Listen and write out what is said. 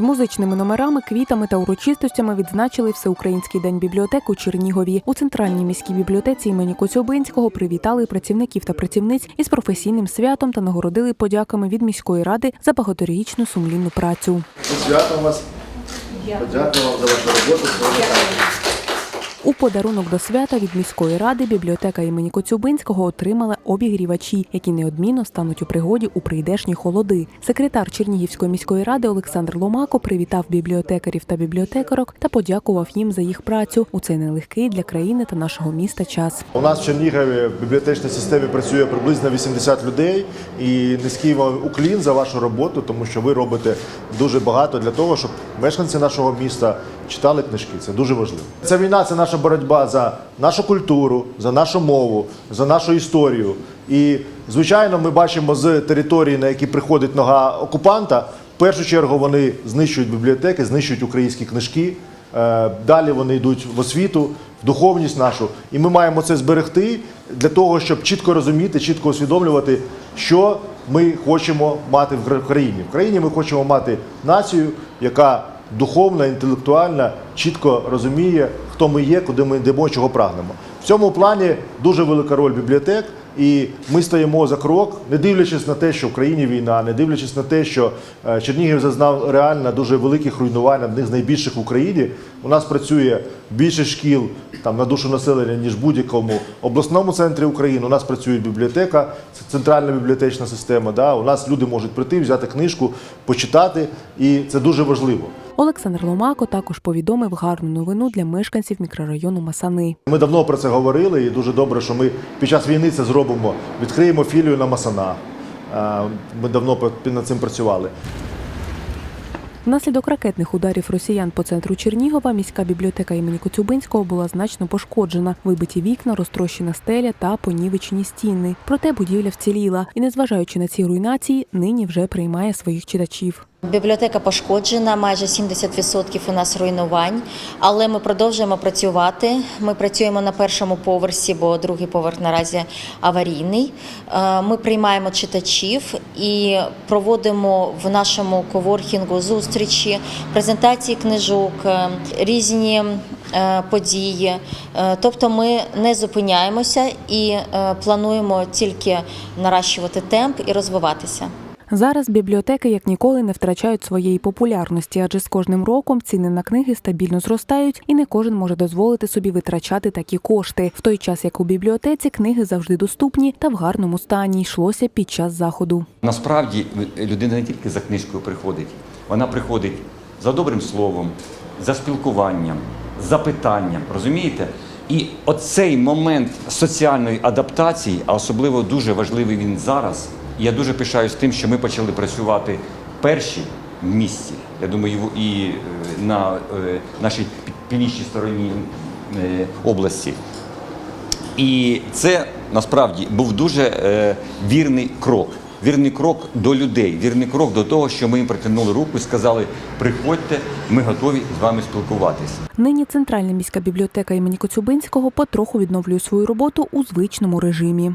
музичними номерами, квітами та урочистостями відзначили Всеукраїнський день бібліотек у Чернігові. У центральній міській бібліотеці імені Коцюбинського привітали працівників та працівниць із професійним святом та нагородили подяками від міської ради за багаторічну сумлінну працю. Свято вас. Подякую вам за вашу роботу. Подарунок до свята від міської ради бібліотека імені Коцюбинського отримала обігрівачі, які неодмінно стануть у пригоді у прийдешні холоди. Секретар Чернігівської міської ради Олександр Ломако привітав бібліотекарів та бібліотекарок та подякував їм за їх працю у цей нелегкий для країни та нашого міста час. У нас в Чернігові в бібліотечній системі працює приблизно 80 людей. І низький вам уклін за вашу роботу, тому що ви робите дуже багато для того, щоб мешканці нашого міста читали книжки. Це дуже важливо. Ця війна це наша боротьба за нашу культуру, за нашу мову, за нашу історію. І звичайно, ми бачимо з території, на які приходить нога окупанта. В першу чергу вони знищують бібліотеки, знищують українські книжки. Е, Далі вони йдуть в освіту, в духовність нашу, і ми маємо це зберегти для того, щоб чітко розуміти, чітко усвідомлювати, що ми хочемо мати в країні. В країні ми хочемо мати націю, яка духовна, інтелектуальна, чітко розуміє, хто ми є, куди ми йдемо, чого прагнемо. В цьому плані дуже велика роль бібліотек. І ми стоїмо за крок, не дивлячись на те, що в країні війна, не дивлячись на те, що е, Чернігів зазнав реально дуже великих руйнувань, одних з найбільших в Україні. У нас працює більше шкіл там на душу населення ніж будь-якому обласному центрі України. У нас працює бібліотека, це центральна бібліотечна система. Да? У нас люди можуть прийти, взяти книжку, почитати, і це дуже важливо. Олександр Ломако також повідомив гарну новину для мешканців мікрорайону Масани. Ми давно про це говорили, і дуже добре, що ми під час війни це зробимо. Відкриємо філію на Масана. Е, Ми давно над цим працювали. Внаслідок ракетних ударів росіян по центру Чернігова міська бібліотека імені Коцюбинського була значно пошкоджена. Вибиті вікна, розтрощена стеля та понівечені стіни. Проте будівля вціліла і, незважаючи на ці руйнації, нині вже приймає своїх читачів. Бібліотека пошкоджена, майже 70% у нас руйнувань, але ми продовжуємо працювати. Ми працюємо на першому поверсі, бо другий поверх наразі аварійний. Е, Ми приймаємо читачів і проводимо в нашому коворкінгу зустрічі, презентації книжок, е, різні е, події. Тобто ми не зупиняємося і плануємо тільки наращувати темп і розвиватися. Зараз бібліотеки як ніколи не втрачають своєї популярності, адже з кожним роком ціни на книги стабільно зростають, і не кожен може дозволити собі витрачати такі кошти. В той час як у бібліотеці книги завжди доступні та в гарному стані йшлося під час заходу. Насправді людина не тільки за книжкою приходить, вона приходить за добрим словом, за спілкуванням, за питанням, розумієте? І оцей момент соціальної адаптації, а особливо дуже важливий він зараз. Я дуже пишаюсь тим, що ми почали працювати перші в місті. Я думаю, і е, на е, нашій північній стороні е, області. І це насправді був дуже вірний крок. Вірний крок до людей, вірний крок до того, що ми їм протягнули руку і сказали: приходьте, ми готові з вами спілкуватися. Нині центральна міська бібліотека імені Коцюбинського потроху відновлює свою роботу у звичному режимі.